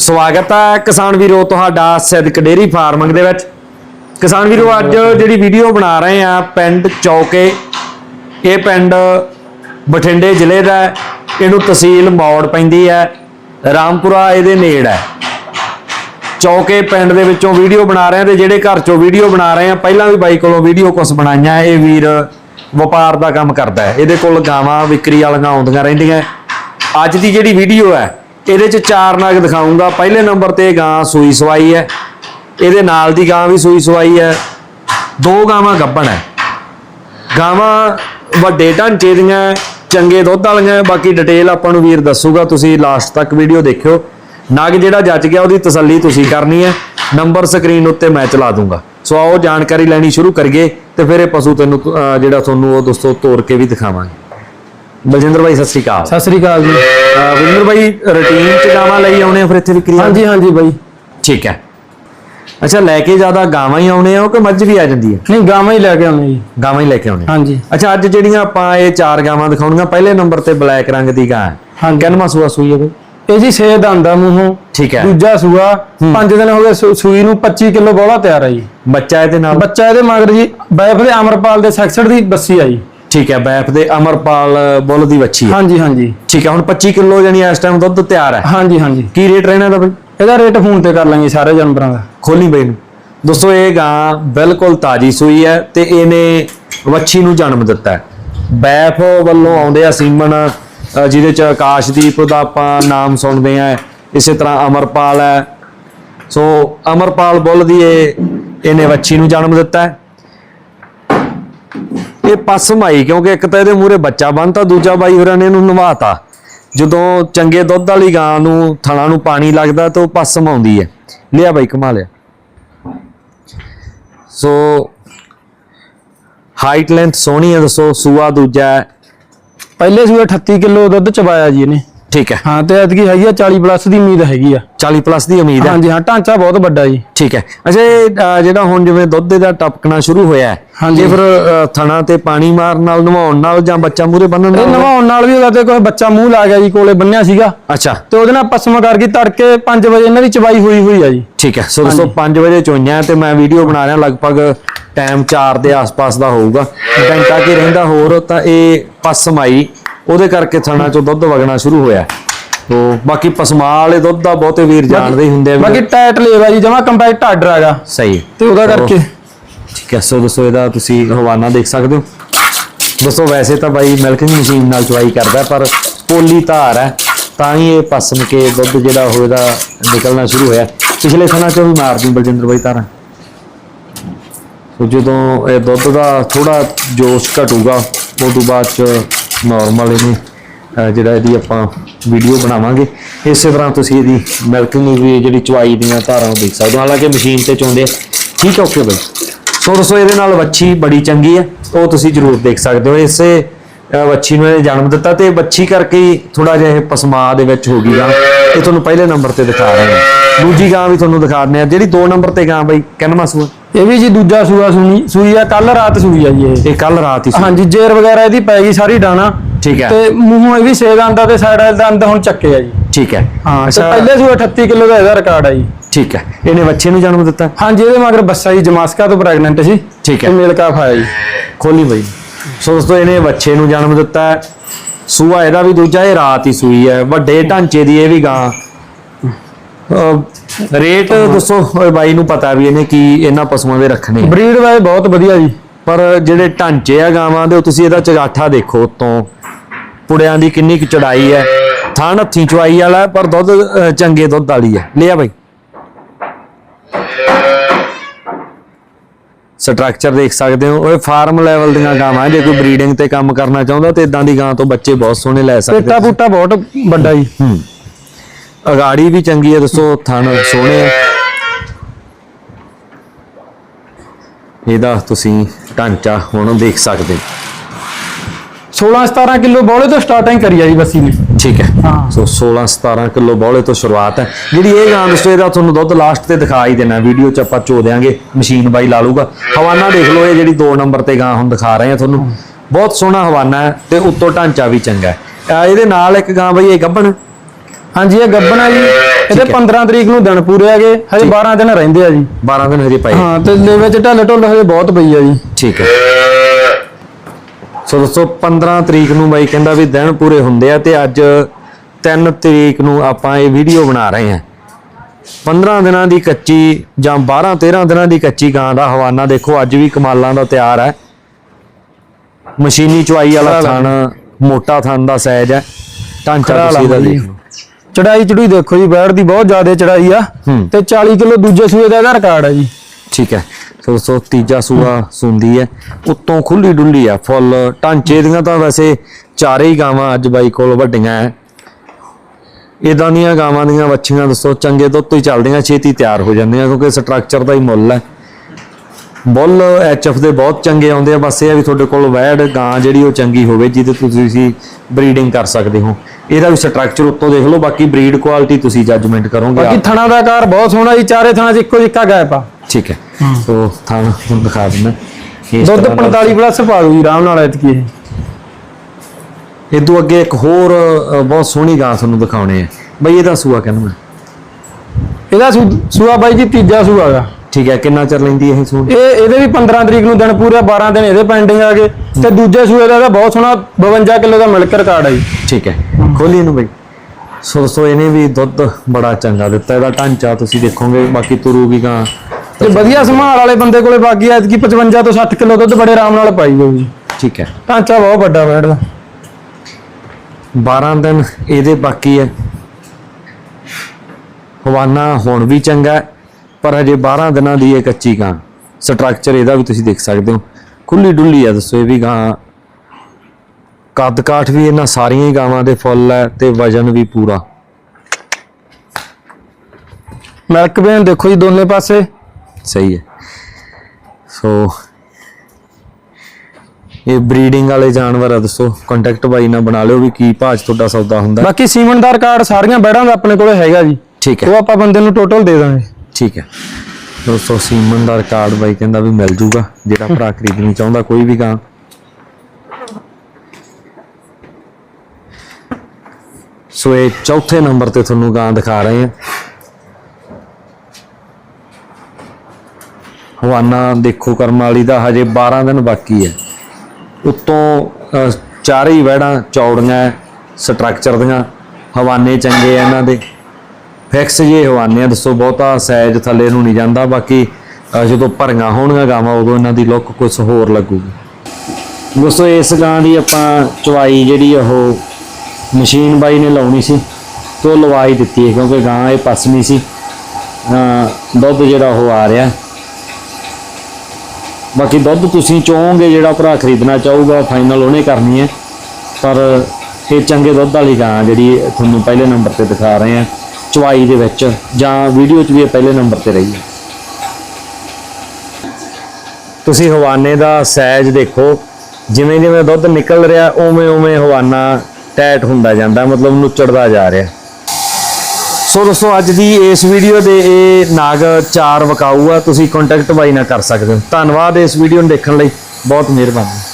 ਸਵਾਗਤ ਹੈ ਕਿਸਾਨ ਵੀਰੋ, ਤੁਹਾਡਾ ਸਿੱਧਕ ਡੇਰੀ ਫਾਰਮਿੰਗ ਦੇ ਵਿੱਚ। ਕਿਸਾਨ ਵੀਰੋ, ਅੱਜ ਜਿਹੜੀ ਵੀਡੀਓ ਬਣਾ ਰਹੇ ਆ ਪਿੰਡ ਚੌਕੇ, ਇਹ ਪਿੰਡ ਬਠਿੰਡੇ ਜ਼ਿਲ੍ਹੇ ਦਾ ਇਹਨੂੰ ਤਹਿਸੀਲ ਮੌੜ ਪੈਂਦੀ ਹੈ, ਰਾਮਪੁਰਾ ਇਹਦੇ ਨੇੜ ਹੈ। ਚੌਕੇ ਪਿੰਡ ਦੇ ਵਿੱਚੋਂ ਵੀਡੀਓ ਬਣਾ ਰਹੇ ਆ ਤੇ ਜਿਹੜੇ ਘਰ ਚੋਂ ਵੀਡੀਓ ਬਣਾ ਰਹੇ ਆ ਪਹਿਲਾਂ ਵੀ ਬਾਈ ਕੋਲੋਂ ਵੀਡੀਓ ਕੁਝ ਬਣਾਈਆਂ, ਇਹ ਵੀਰ ਵਪਾਰ ਦਾ ਕੰਮ ਕਰਦਾ ਹੈ। ਇਹਦੇ ਕੋਲ ਗਾਵਾਂ, ਵਿਕਰੀ ਵਾਲੀਆਂ ਆਉਂਦੀਆਂ ਰਹਿੰਦੀਆਂ। ਅੱਜ ਦੀ ਜਿਹੜੀ ਵੀਡੀਓ ਹੈ ਇਹਦੇ ਚ ਚਾਰ ਨਗ ਦਿਖਾਉਂਗਾ। ਪਹਿਲੇ ਨੰਬਰ ਤੇ ਗਾਂ ਸੂਈ ਸਵਾਈ ਹੈ। ਇਹਦੇ ਨਾਲ ਦੀ ਗਾਂ ਵੀ ਸੂਈ ਸਵਾਈ ਹੈ। ਦੋ ਗਾਵਾਂ ਗੱਭਣ ਹੈ। ਗਾਵਾਂ ਵੱਡੇ ਢਾਂਚੇ ਦੀਆਂ, ਚੰਗੇ ਦੁੱਧ ਵਾਲੀਆਂ, ਬਾਕੀ ਡਿਟੇਲ ਆਪਾਂ ਨੂੰ ਵੀਰ ਦੱਸੂਗਾ, ਤੁਸੀਂ ਲਾਸਟ ਤੱਕ ਵੀਡੀਓ ਦੇਖਿਓ। ਨਗ ਜਿਹੜਾ ਜੱਜ ਗਿਆ, ਉਹਦੀ ਤਸੱਲੀ ਤੁਸੀਂ ਕਰਨੀ ਹੈ। ਨੰਬਰ ਸਕਰੀਨ ਉੱਤੇ ਮੈਂ ਚਲਾ ਦੂੰਗਾ। ਸੋ ਆਓ ਜਾਣਕਾਰੀ ਲੈਣੀ ਸ਼ੁਰੂ ਕਰੀਏ ਤੇ ਫਿਰ ਇਹ ਪਸ਼ੂ ਤੈਨੂੰ ਜਿਹੜਾ ਤੁਹਾਨੂੰ ਉਹ ਦੋਸਤੋ ਤੋੜ ਕੇ ਵੀ ਦਿਖਾਵਾਂਗੇ। ਬਲਜਿੰਦਰ ਭਾਈ ਸਤਿ ਸ਼੍ਰੀ ਅਕਾਲ। ਸਤਿ ਸ੍ਰੀ ਅਕਾਲ ਜੀ। ਵਿੰਦਰ ਭਾਈ ਰੁਟੀਨ ਚ ਗਾਵਾਂ ਲਈ ਆਉਣੇ ਆ ਫਿਰ ਇੱਥੇ ਵਿਕਰੀ ਹਾਂਜੀ ਹਾਂਜੀ ਬਾਈ। ਠੀਕ ਹੈ। ਅੱਛਾ ਲੈ ਕੇ ਜ਼ਿਆਦਾ ਗਾਵਾਂ ਹੀ ਆਉਣੇ ਆ ਉਹ ਕਿ ਮੱਝ ਵੀ ਆ ਜਾਂਦੀ ਹੈ? ਨਹੀਂ ਗਾਵਾਂ ਹੀ ਲੈ ਕੇ ਆਉਣੇ ਜੀ। ਗਾਵਾਂ ਹੀ ਲੈ ਕੇ ਆਉਣੇ। ਹਾਂਜੀ। ਅੱਛਾ ਅੱਜ ਜਿਹੜੀਆਂ ਆਪਾਂ ਇਹ ਚਾਰ ਗਾਵਾਂ ਦਿਖਾਉਣੀਆਂ ਪਹਿਲੇ ਨੰਬਰ ਤੇ ਬਲੈਕ ਰੰਗ ਦੀ ਗਾਂ ਹੈ। ਕਿੰਨਵਾਂ ਸੂਆ ਸੂਈ ਹੈ ਬਈ? ਇਹ ਜੀ ਛੇ ਦੰਦ ਆ ਮੂੰਹੋਂ। ਠੀਕ ਹੈ। ਦੂਜਾ ਸੂਆ 5 ਦਿਨ ਹੋ ਗਏ ਸੂਈ ਨੂੰ 25 ਕਿਲੋ ਬੋਲਾ ਤਿਆਰ ਆ ਜੀ। ਬੱਚਾ ਇਹਦੇ ਨਾਲ? ਬੱਚਾ ਇਹਦੇ ਮਗਰ ਜੀ ਬੈਫ ਦੇ ਅਮਰਪਾਲ ਦੇ ਸੈਕਸੜ ਦੀ ਬੱਸੀ ਆ ਜੀ। ਠੀਕ ਹੈ ਬੈਫ ਦੇ ਅਮਰਪਾਲ ਬੁੱਲ ਦੀ ਵੱਛੀ ਹੈ। ਹਾਂਜੀ ਹਾਂਜੀ। ਠੀਕ ਹੈ ਹੁਣ 25 ਕਿਲੋ ਜਾਨੀ ਇਸ ਟਾਈਮ ਦੁੱਧ ਤਿਆਰ ਹੈ। ਹਾਂਜੀ ਹਾਂਜੀ। ਕੀ ਰੇਟ ਰਹਿਣਾ ਦਾ ਬਈ? ਇਹਦਾ ਰੇਟ ਫੋਨ ਤੇ ਕਰ ਲਾਂਗੇ ਸਾਰੇ ਜਾਨਵਰਾਂ ਦਾ। ਖੋਲੀ ਬਈ ਨੂੰ ਦੋਸਤੋ ਇਹ ਗਾਂ ਬਿਲਕੁਲ ਤਾਜੀ ਸੂਈ ਹੈ ਤੇ ਇਹਨੇ ਵੱਛੀ ਨੂੰ ਜਨਮ ਦਿੱਤਾ ਹੈ। ਬੈਫ ਵੱਲੋਂ ਆਉਂਦੇ ਆ ਸੀਮਨ ਜਿਹਦੇ ਚ ਆਕਾਸ਼ਦੀਪ ਦਾ ਆਪਾਂ ਨਾਮ ਸੁਣਦੇ ਆ ਇਸੇ ਤਰ੍ਹਾਂ ਅਮਰਪਾਲ ਹੈ। ਸੋ ਅਮਰਪਾਲ ਬੁੱਲ ਦੀ ਇਹ ਇਹਨੇ ਵੱਛੀ ਨੂੰ ਜਨਮ ਦਿੱਤਾ ਹੈ। ਇਹ ਪੱਸ ਮਾਈ ਕਿਉਂਕਿ ਇੱਕ ਤਾਂ ਇਹਦੇ ਮੂਹਰੇ ਬੱਚਾ ਬੰਨਤਾ, ਦੂਜਾ ਬਾਈ ਹੋਰਾਂ ਨੇ ਇਹਨੂੰ ਨਵਾਤਾ। ਜਦੋਂ ਚੰਗੇ ਦੁੱਧ ਵਾਲੀ ਗਾਂ ਨੂੰ, ਥਣਾ ਨੂੰ ਪਾਣੀ ਲੱਗਦਾ ਤਾਂ ਉਹ ਪਸਮ ਆਉਂਦੀ ਹੈ। ਲਿਆ ਬਾਈ ਕਮਾ ਲਿਆ। ਸੋ ਹਾਈਟ ਲੈਂਥ ਸੋਹਣੀ ਹੈ, ਦੱਸੋ, ਸੂਆ ਦੂਜਾ ਹੈ। ਪਹਿਲੇ ਸੂਏ 38 ਕਿਲੋ ਦੁੱਧ ਚਬਾਇਆ ਜੀ ਇਹਨੇ। ਠੀਕ ਹੈ। ਹਾਂ ਤੇ ਐਤਕੀ ਹੈਗੀ ਆ 40 ਪਲੱਸ ਦੀ ਉਮੀਦ ਹੈਗੀ ਆ। 40 ਪਲੱਸ ਦੀ ਉਮੀਦ ਹੈ। ਹਾਂਜੀ ਹਾਂ ਢਾਂਚਾ ਬਹੁਤ ਵੱਡਾ ਜੀ। ਠੀਕ ਹੈ। ਅੱਛਾ ਇਹ ਜਿਹੜਾ ਹੁਣ ਜਿਵੇਂ ਦੁੱਧ ਦਾ ਟਪਕਣਾ ਸ਼ੁਰੂ ਹੋਇਆ ਹੈ। ਇਹ ਫਿਰ ਥਣਾ ਤੇ ਪਾਣੀ ਮਾਰਨ ਨਾਲ ਨਵਾਉਣ ਨਾਲ ਜਾਂ ਬੱਚਾ ਮੂਰੇ ਬੰਨਣ ਨਾਲ? ਨਵਾਉਣ ਨਾਲ ਵੀ ਉਹਦਾ ਤੇ ਕੋਈ ਬੱਚਾ ਮੂੰਹ ਲਾ ਗਿਆ ਜੀ ਕੋਲੇ ਬੰਨਿਆ ਸੀਗਾ। ਅੱਛਾ। ਤੇ ਉਹਦੇ ਨਾਲ ਪਸਮ ਕਰ ਗਈ ਤੜਕੇ 5 ਵਜੇ ਇਹਨਾਂ ਦੀ ਚਬਾਈ ਹੋਈ ਹੋਈ ਆ ਜੀ। ਠੀਕ ਹੈ ਸੋ ਦੋਸਤੋ 5 ਵਜੇ ਚੋਈਆਂ ਤੇ ਮੈਂ ਵੀਡੀਓ ਬਣਾ ਰਿਹਾ ਲਗਭਗ ਟਾਈਮ 4 ਦੇ ਆਸ-ਪਾਸ ਦਾ ਹੋਊਗਾ। ਘੰਟਾ ਕੀ ਰਹਿੰਦਾ ਹੋਰ ਤਾਂ ਇਹ ਪਸਮ ਆਈ। ਉਹਦੇ ਕਰਕੇ ਥਣਾ ਚੋਂ ਦੁੱਧ ਵਗਣਾ ਸ਼ੁਰੂ ਹੋਇਆ। ਤੋ ਬਾਕੀ ਪਸਮਾ ਵਾਲੇ ਦੁੱਧ ਦਾ ਬਹੁਤੇ ਵੀਰ ਜਾਣਦੇ ਹੀ ਹੁੰਦੇ ਆ ਵੀ ਬਾਕੀ ਟਾਈਟ ਲੇਵਾ ਜੀ ਜਮਾ ਕੰਪੈਕਟ ਆਰਡਰ ਆਗਾ ਸਹੀ। ਤੇ ਉਹਦਾ ਕਰਕੇ। ਠੀਕ ਹੈ ਸੋ ਦੋਸਤੋ ਇਹਦਾ ਤੁਸੀਂ ਹਵਾਨਾ ਦੇਖ ਸਕਦੇ ਹੋ। ਦੋਸਤੋ ਵੈਸੇ ਤਾਂ ਬਾਈ ਮਿਲਕਿੰਗ ਮਸ਼ੀਨ ਨਾਲ ਚਵਾਈ ਕਰਦਾ ਪਰ ਪੋਲੀ ਧਾਰ ਹੈ ਤਾਂ ਹੀ ਇਹ ਪਸਮ ਕੇ ਦੁੱਧ ਜਿਹੜਾ ਇਹਦਾ ਨਿਕਲਣਾ ਸ਼ੁਰੂ ਹੋਇਆ। ਪਿਛਲੇ ਸਨਾਂ ਚੋਂ ਵੀ ਮਾਰਦੀ ਬਲਜਿੰਦਰ ਬਾਈ ਧਾਰਾਂ। ਸੋ ਜਦੋਂ ਇਹ ਦੁੱਧ ਦਾ ਥੋੜਾ ਜੋਸ਼ ਘਟੂਗਾ ਉਸ ਤੋਂ ਬਾਅਦ ਚ ਨਾਰਮਲ ਇਹਨੂੰ ਜਿਹੜਾ ਇਹਦੀ ਆਪਾਂ ਵੀਡੀਓ ਬਣਾਵਾਂਗੇ। ਇਸੇ ਤਰ੍ਹਾਂ ਤੁਸੀਂ ਇਹਦੀ ਮਿਲਕਿੰਗ ਵੀ ਜਿਹੜੀ ਚਵਾਈ ਦੀਆਂ ਧਾਰਾਂ ਉਹ ਦੇਖ ਸਕਦੇ ਹੋ। ਹਾਲਾਂਕਿ ਮਸ਼ੀਨ ਤੇ ਚੋਂਦੇ ਆ। ਠੀਕ ਹੈ ਓਕੇ ਬਾਈ। ਸੋ ਦੋਸਤੋ ਇਹਦੇ ਨਾਲ ਵੱਛੀ ਬੜੀ ਚੰਗੀ ਹੈ ਉਹ ਤੁਸੀਂ ਜ਼ਰੂਰ ਦੇਖ ਸਕਦੇ ਹੋ। ਇਸੇ ਵੱਛੀ ਨੂੰ ਇਹਨੇ ਜਨਮ ਦਿੱਤਾ ਤੇ ਵੱਛੀ ਕਰਕੇ ਹੀ ਥੋੜਾ ਜਿਹਾ ਇਹ ਪਸਮਾ ਦੇ ਵਿੱਚ ਹੋ ਗਈ ਗਾਂ ਇਹ ਤੁਹਾਨੂੰ ਪਹਿਲੇ ਨੰਬਰ ਤੇ ਦਿਖਾ ਰਹੇ ਹਾਂ ਦੂਜੀ ਗਾਂ ਵੀ ਤੁਹਾਨੂੰ ਦਿਖਾ ਦਿੰਦੇ ਆ। ਜਿਹੜੀ 2 ਨੰਬਰ ਤੇ ਗਾਂ ਬਾਈ ਕਿੰਨਵਾਂ ਸੂਆ ਇਹ ਵੀ ਜੀ ਦੂਜਾ ਸੂਆ ਸੁਣੀ ਸੂਈ ਆ ਕੱਲ ਰਾਤ ਸੂਈ ਆ ਜੀ ਇਹ। ਇਹ ਕੱਲ ਰਾਤ ਹੀ ਸੀ ਹਾਂਜੀ ਜੇਰ ਵਗੈਰਾ ਇਹਦੀ ਪੈ ਗਈ ਸਾਰੀ ਡਾਣਾ। ਠੀਕ ਹੈ। ਤੇ ਮੂੰਹੋਂ ਇਹ ਵੀ ਛੇ ਦੰਦਾਂ ਤੇ ਸਾਈਡ ਵਾਲੇ ਦੰਦ ਹੁਣ ਚੱਕੇ ਆ ਜੀ। ਠੀਕ ਹੈ। ਹਾਂ ਤੇ ਅੱਛਾ। ਪਹਿਲੇ ਸੂਏ 38 ਕਿਲੋ ਦਾ ਇਹਦਾ ਰਿਕਾਰਡ ਆ ਜੀ। ਠੀਕ ਹੈ। ਇਹਨੇ ਬੱਚੇ ਨੂੰ ਜਨਮ ਦਿੱਤਾ? ਹਾਂਜੀ ਇਹਦੇ ਮਗਰ ਬੱਸਾ ਜੀ ਜਮਾਸਕਾ ਤੋਂ ਪ੍ਰੈਗਨੈਂਟ ਸੀ। ਠੀਕ ਹੈ। ਤੇ ਮੇਲ ਕਾਫ ਆਇਆ ਜੀ। ਖੋਲੀ ਬਈ। ਸੋ ਦੋਸਤੋ ਇਹਨੇ ਬੱਚੇ ਨੂੰ ਜਨਮ ਦਿੱਤਾ। ਸੂਆ ਇਹਦਾ ਵੀ ਦੂਜਾ ਇਹ ਰਾਤ ਹੀ ਸੂਈ ਹੈ। ਵੱਡੇ ਢਾਂਚੇ ਦੀ ਇਹ ਵੀ ਗਾਂ। ਰੇਟ ਦੱਸੋ ਓਏ ਬਾਈ ਨੂੰ ਪਤਾ ਵੀ ਇਹਨੇ ਕੀ ਇਹਨਾਂ ਪਸ਼ੂਆਂ ਦੇ ਰੱਖਣੇ। ਬਰੀਡ ਵਾਲੇ ਬਹੁਤ ਵਧੀਆ ਜੀ। ਪਰ ਜਿਹੜੇ ਢਾਂਚੇ ਆ ਗਾਵਾਂ ਦੇ ਤੁਸੀਂ ਇਹਦਾ ਚਗਾਠਾ ਦੇਖੋ ਉਤੋਂ। ਪੁੜਿਆਂ ਦੀ ਕਿੰਨੀ ਕੁ ਚੜਾਈ ਹੈ ਥਣ ਹੱਥੀਂ ਚਵਾਈ ਵਾਲਾ ਪਰ ਦੁੱਧ ਚੰਗੇ ਦੁੱਧ ਵਾਲੀ ਹੈ ਲਿਆ ਬਾਈ। ਸਟਰਕਚਰ ਦੇਖ ਸਕਦੇ ਹੋ। ਉਹ ਫਾਰਮ ਲੈਵਲ ਦੀਆਂ ਗਾਵਾਂ ਜੇ ਕੋਈ ਬਰੀਡਿੰਗ ਤੇ ਕੰਮ ਕਰਨਾ ਚਾਹੁੰਦਾ ਤੇ ਇਦਾਂ ਦੀ ਗਾਂ ਤੋਂ ਬੱਚੇ ਬਹੁਤ ਸੋਹਣੇ ਲੈ ਸਕਦੇ ਪੇਟਾ ਪੂਟਾ ਬਹੁਤ ਵੱਡਾ ਜੀ। ਹੂੰ। ਅਗਾੜੀ ਵੀ ਚੰਗੀ ਹੈ ਦੱਸੋ ਥਣ ਸੋਹਣੇ ਆ। ਇਹਦਾ ਤੁਸੀਂ ਢਾਂਚਾ ਹੁਣ ਦੇਖ ਸਕਦੇ ਹੋ। 16 17 ਕਿਲੋ ਬੋਲੇ ਤੋਂ ਸਟਾਰਟਿੰਗ ਕਰੀ ਆ ਜੀ ਬੱਸੀ ਨੇ। ਠੀਕ ਹੈ। ਹਾਂ। ਸੋ 16 17 ਕਿਲੋ ਬੌਲੇ ਤੋਂ ਸ਼ੁਰੂਆਤ ਹੈ। ਜਿਹੜੀ ਇਹ ਗਾਂ ਦੱਸੋ ਇਹਦਾ ਤੁਹਾਨੂੰ ਦੁੱਧ ਲਾਸਟ ਤੇ ਦਿਖਾ ਹੀ ਦੇਣਾ। ਵੀਡੀਓ 'ਚ ਆਪਾਂ ਚੋ ਦਿਆਂਗੇ ਮਸ਼ੀਨ ਬਾਈ ਲਾ ਲੂਗਾ ਹਵਾਨਾ ਦੇਖ ਲਓ ਇਹ ਜਿਹੜੀ 2 ਨੰਬਰ ਤੇ ਗਾਂ ਹੁਣ ਦਿਖਾ ਰਹੇ ਆ ਤੁਹਾਨੂੰ। ਬਹੁਤ ਸੋਹਣਾ ਹਵਾਨਾ ਹੈ ਤੇ ਉੱਤੋਂ ਢਾਂਚਾ ਵੀ ਚੰਗਾ ਹੈ। ਅਹ ਇਹਦੇ ਨਾਲ ਇੱਕ ਗਾਂ ਬਈ ਇਹ ਗੱਭਣ ਹਾਂਜੀ ਇਹ ਗੱਬਨ ਹੈ ਜੀ। ਇਹਦੇ 15 ਤਰੀਕ ਨੂੰ ਦਿਨ ਪੂਰੇ ਹੈਗੇ। ਹਜੇ 12 ਦਿਨ ਰਹਿੰਦੇ ਆ ਜੀ। 12 ਦਿਨ ਹਜੇ ਪਏ। ਹਾਂ ਤੇ ਲੈ ਵਿੱਚ ਢੱਲ ਢੁੱਲ ਹਜੇ ਬਹੁਤ ਪਈ ਆ ਜੀ। ਠੀਕ ਹੈ। ਸੋ ਦੋਸਤੋ 15 ਤਰੀਕ ਨੂੰ ਬਾਈ ਕਹਿੰਦਾ ਵੀ ਦਿਨ ਪੂਰੇ ਹੁੰਦੇ ਆ ਤੇ ਅੱਜ 3 ਤਰੀਕ ਨੂੰ ਆਪਾਂ ਇਹ ਵੀਡੀਓ ਬਣਾ ਰਹੇ ਹਾਂ। 15 ਦਿਨਾਂ ਦੀ ਕੱਚੀ ਜਾਂ 12 13 ਦਿਨਾਂ ਦੀ ਕੱਚੀ ਗਾਂ ਦਾ ਹਵਾਨਾ ਦੇਖੋ ਅੱਜ ਵੀ ਕਮਾਲਾਂ ਦਾ ਤਿਆਰ ਹੈ। ਮਸ਼ੀਨੀ ਚੁਆਈ ਵਾਲਾ ਥਣ ਮੋਟਾ ਥਣ ਦਾ ਸਾਈਜ਼ ਹੈ। ਢਾਂਚਾ ਤੁਸੀਂ ਜੀ। ਦੇਖ ਚੜਾਈ ਚੜੂਈ ਦੇਖੋ ਜੀ ਬੈੜ ਦੀ ਬਹੁਤ ਜ਼ਿਆਦਾ ਚੜਾਈ ਆ। ਤੇ 40 ਕਿਲੋ ਦੂਜੇ ਸੂਏ ਦਾ ਇਹਦਾ ਰਿਕਾਰਡ ਹੈ ਜੀ। ਠੀਕ ਹੈ। ਸੋ ਸੋ ਤੀਜਾ ਸੂਆ ਸੁੰਦੀ ਹੈ। ਉੱਤੋਂ ਖੁੱਲੀ ਡੁੱਲੀ ਆ ਫੁੱਲ ਢਾਂਚੇ ਦੀਆਂ ਤਾਂ ਵੈਸੇ ਚਾਰੇ ਹੀ ਗਾਵਾਂ ਅੱਜ ਬਾਈ ਕੋਲ ਵੱਡੀਆਂ ਐ। ਇਦਾਂ ਦੀਆਂ ਗਾਵਾਂ ਦੀਆਂ ਵੱਛੀਆਂ ਦੱਸੋ ਚੰਗੇ ਦੁੱਧ ਤੋਂ ਹੀ ਚੱਲਦੀਆਂ ਛੇਤੀ ਤਿਆਰ ਹੋ ਜਾਂਦੀਆਂ ਕਿਉਂਕਿ ਸਟਰਕਚਰ ਦਾ ਹੀ ਮੁੱਲ ਹੈ। ਬੁੱਲ ਐਚਐਫ ਦੇ ਬਹੁਤ ਚੰਗੇ ਆਉਂਦੇ ਆ ਬਸ ਇਹ ਆ ਵੀ ਤੁਹਾਡੇ ਕੋਲ ਵੈੜ ਗਾਂ ਜਿਹੜੀ ਉਹ ਚੰਗੀ ਹੋਵੇ ਜਿਹਦੇ ਤੁਸੀਂ ਬਰੀਡਿੰਗ ਕਰ ਸਕਦੇ ਹੋ। ਇਹਦਾ ਵੀ ਸਟਰਕਚਰ ਉੱਤੋਂ ਦੇਖ ਲਓ ਬਾਕੀ ਬਰੀਡ ਕੁਆਲਿਟੀ ਤੁਸੀਂ ਜੱਜਮੈਂਟ ਕਰੋਗੇ ਬਾਕੀ ਥਣਾ ਦਾ ਆਕਾਰ ਬਹੁਤ ਸੋਹਣਾ ਜੀ ਚਾਰੇ ਥਣਾ 'ਚ ਇੱਕੋ ਜਿੱਕਾ ਗੈਪ ਆ। ਠੀਕ ਹੈ। ਸੋ ਥਾਂ ਤੁਹਾਨੂੰ ਦਿਖਾ ਦਿੰਦਾ। ਦੁੱਧ ਤਰ੍ਹਾਂ ਦਾ- 45 ਪਲੱਸ ਪਾ ਦੂ ਜੀ ਆਰਾਮ ਨਾਲ ਐਤਕੀ ਇਹ। ਇਦੋਂ ਅੱਗੇ ਇੱਕ ਹੋਰ ਬਹੁਤ ਸੋਹਣੀ ਗਾਂ ਤੁਹਾਨੂੰ ਦਿਖਾਉਣੇ ਆ। ਬਈ ਇਹਦਾ ਸੂਆ ਕਹਿੰਦਾ ਮੈਂ। ਇਹਦਾ ਸੂਆ ਬਾਈ ਜੀ ਤੀਜਾ ਸੂਆ ਗਾ ਠੀਕ ਹੈ ਕਿੰਨਾ ਚਿਰ ਲੈਂਦੀ ਇਹ ਸੂਆ ਇਹ ਇਹਦੇ ਵੀ 15 ਤਰੀਕ ਨੂੰ ਦਿਨ ਪੂਰੇ 12 ਦਿਨ ਇਹਦੇ ਪੈਂਡਿੰਗ ਆ ਗਏ। ਤੇ ਦੂਜੇ ਸੂਏ ਦਾ ਇਹਦਾ ਬਹੁਤ ਸੋਹਣਾ 52 ਕਿਲੋ ਦਾ ਮਿਲਕ ਰਿਕਾਰਡ ਆ ਜੀ। ਠੀਕ ਹੈ ਖੋਲੀ ਇਹਨੂੰ ਬਈ। ਸੋ ਸੋ ਇਹਨੇ ਵੀ ਦੁੱਧ ਬੜਾ ਚੰਗਾ ਦਿੱਤਾ ਇਹਦਾ ਢਾਂਚਾ ਤੁਸੀਂ ਦੇਖੋਗੇ ਬਾਕੀ ਤੁਰੂਗੀ ਗਾਂ। ਤੇ ਵਧੀਆ ਸੰਭਾਲ ਵਾਲੇ ਬੰਦੇ ਕੋਲੇ ਬਾਕੀ ਐਤਕੀ 55 ਤੋਂ 60 ਕਿਲੋ ਦੁੱਧ ਬੜੇ ਆਰਾਮ ਨਾਲ ਪਾਈ ਜਾਊ ਜੀ। ਠੀਕ ਹੈ। ਢਾਂਚਾ ਬਹੁਤ ਵੱਡਾ ਬੈਠ ਦਾ। 12 ਦਿਨ ਇਹਦੇ ਬਾਕੀ ਹੈ। ਹਵਾਨਾ ਹੁਣ ਵੀ ਚੰਗਾ ਪਰ ਹਜੇ 12 ਦਿਨਾਂ ਦੀ ਇਹ ਕੱਚੀ ਗਾਂ। ਸਟਰਕਚਰ ਇਹਦਾ ਵੀ ਤੁਸੀਂ ਦੇਖ ਸਕਦੇ ਹੋ। ਖੁੱਲੀ ਡੁੱਲੀ ਹੈ ਦੱਸੋ ਇਹ ਵੀ ਗਾਂ। ਕੱਦ ਕਾਠ ਵੀ ਇਹਨਾਂ ਸਾਰੀਆਂ ਹੀ ਗਾਵਾਂ ਦੇ ਫੁੱਲ ਹੈ ਤੇ ਵਜਨ ਵੀ ਪੂਰਾ। ਮਿਲਕ ਵੇਨ ਦੇਖੋ ਜੀ ਦੋਨੇ ਪਾਸੇ। ਸਹੀ ਹੈ। ਸੋ ਇਹ ਬਰੀਡਿੰਗ ਵਾਲੇ ਜਾਨਵਰ ਆ ਦੱਸੋ। ਕੰਟੈਕਟ ਬਾਈ ਨਾਲ ਬਣਾ ਲਿਓ ਵੀ ਕੀ ਭਾਜ ਤੁਹਾਡਾ ਸੌਦਾ ਹੁੰਦਾ। ਬਾਕੀ ਸੀਮਨ ਦਾ ਰਿਕਾਰਡ ਸਾਰੀਆਂ ਬੈੜਾਂ ਦਾ ਆਪਣੇ ਕੋਲੇ ਹੈਗਾ ਜੀ। ਠੀਕ ਉਹ ਹੈ ਆਪਾਂ ਬੰਦੇ ਨੂੰ ਟੋਟਲ ਦੇ ਦਾਂਗੇ। ਠੀਕ ਹੈ। ਦੋਸਤੋ, ਸੀਮਨ ਦਾ ਰਿਕਾਰਡ ਬਾਈ ਕਹਿੰਦਾ ਵੀ ਮਿਲ ਜੂਗਾ, ਜਿਹੜਾ ਭਰਾ ਖਰੀਦਣੀ ਚਾਹੁੰਦਾ, ਕੋਈ ਵੀ ਗਾਂ। ਸੋ ਇਹ ਚੌਥੇ ਨੰਬਰ ਤੇ ਤੁਹਾਨੂੰ ਗਾਂ ਦਿਖਾ ਰਹੇ ਹਾਂ। ਹਵਾਨਾ ਦੇਖੋ ਕਰਮ ਵਾਲੀ ਦਾ ਹਜੇ 12 ਦਿਨ ਬਾਕੀ ਹੈ। ਉੱਤੋਂ ਚਾਰੇ ਹੀ ਵਹਿੜਾਂ, ਚੌੜੀਆਂ ਸਟਰਕਚਰ ਦੀਆਂ, ਹਵਾਨੇ ਚੰਗੇ ਆ ਇਹਨਾਂ ਦੇ। ਫਿਕਸ ਜੇ ਹਵਾਨੇ ਆ, ਦੱਸੋ ਬਹੁਤਾ ਸਾਈਜ਼ ਥੱਲੇ ਨੂੰ ਨਹੀਂ ਜਾਂਦਾ, ਬਾਕੀ ਜਦੋਂ ਭਰੀਆਂ ਹੋਣਗੀਆਂ ਗਾਵਾਂ, ਉਦੋਂ ਇਹਨਾਂ ਦੀ ਲੁੱਕ ਕੁਝ ਹੋਰ ਲੱਗੂਗੀ। ਦੋਸਤੋ ਇਸ ਗਾਂ ਦੀ ਆਪਾਂ ਚਵਾਈ ਜਿਹੜੀ ਉਹ ਮਸ਼ੀਨ ਬਾਈ ਨੇ ਲਾਉਣੀ ਸੀ, ਤੇ ਉਹ ਲਵਾਈ ਦਿੱਤੀ ਹੈ, ਕਿਉਂਕਿ ਗਾਂ ਇਹ ਪਸਮੀ ਸੀ। ਦੁੱਧ ਜਿਹੜਾ ਉਹ ਆ ਰਿਹਾ। ਬਾਕੀ ਦੁੱਧ ਤੁਸੀਂ ਚੋਗੇ, ਜਿਹੜਾ ਭਰਾ ਖਰੀਦਣਾ ਚਾਹੂਗਾ ਫਾਈਨਲ ਉਹਨੇ ਕਰਨੀ ਹੈ। ਪਰ ਇਹ ਚੰਗੇ ਦੁੱਧ ਵਾਲੀ ਗਾਂ ਜਿਹੜੀ, ਤੁਹਾਨੂੰ ਪਹਿਲੇ ਨੰਬਰ ਤੇ ਦਿਖਾ ਰਹੇ ਆ ਚਵਾਈ ਦੇ ਵਿੱਚ ਜਾਂ ਵੀਡੀਓ 'ਚ ਵੀ ਇਹ ਪਹਿਲੇ ਨੰਬਰ ਤੇ ਰਹੀ ਹੈ। ਤੁਸੀਂ ਹਵਾਨੇ ਦਾ ਸਾਈਜ਼ ਦੇਖੋ, ਜਿਵੇਂ ਜਿਵੇਂ ਦੁੱਧ ਨਿਕਲ ਰਿਹਾ, ਉਵੇਂ ਉਵੇਂ ਹਵਾਨਾ ਟੈਟ ਹੁੰਦਾ ਜਾਂਦਾ, ਮਤਲਬ ਨੁੱਚੜਦਾ ਜਾ ਰਿਹਾ। ਸੋ ਦੋਸਤੋ, ਅੱਜ ਦੀ ਇਸ ਵੀਡੀਓ ਦੇ ਇਹ ਨਾਗ ਚਾਰ ਵਕਾਊ ਆ, ਤੁਸੀਂ ਕੰਟੈਕਟ ਬਾਈ ਨਾਲ ਕਰ ਸਕਦੇ ਹੋ। ਧੰਨਵਾਦ ਇਸ ਵੀਡੀਓ ਨੂੰ ਦੇਖਣ ਲਈ, ਬਹੁਤ ਮਿਹਰਬਾਨੀ।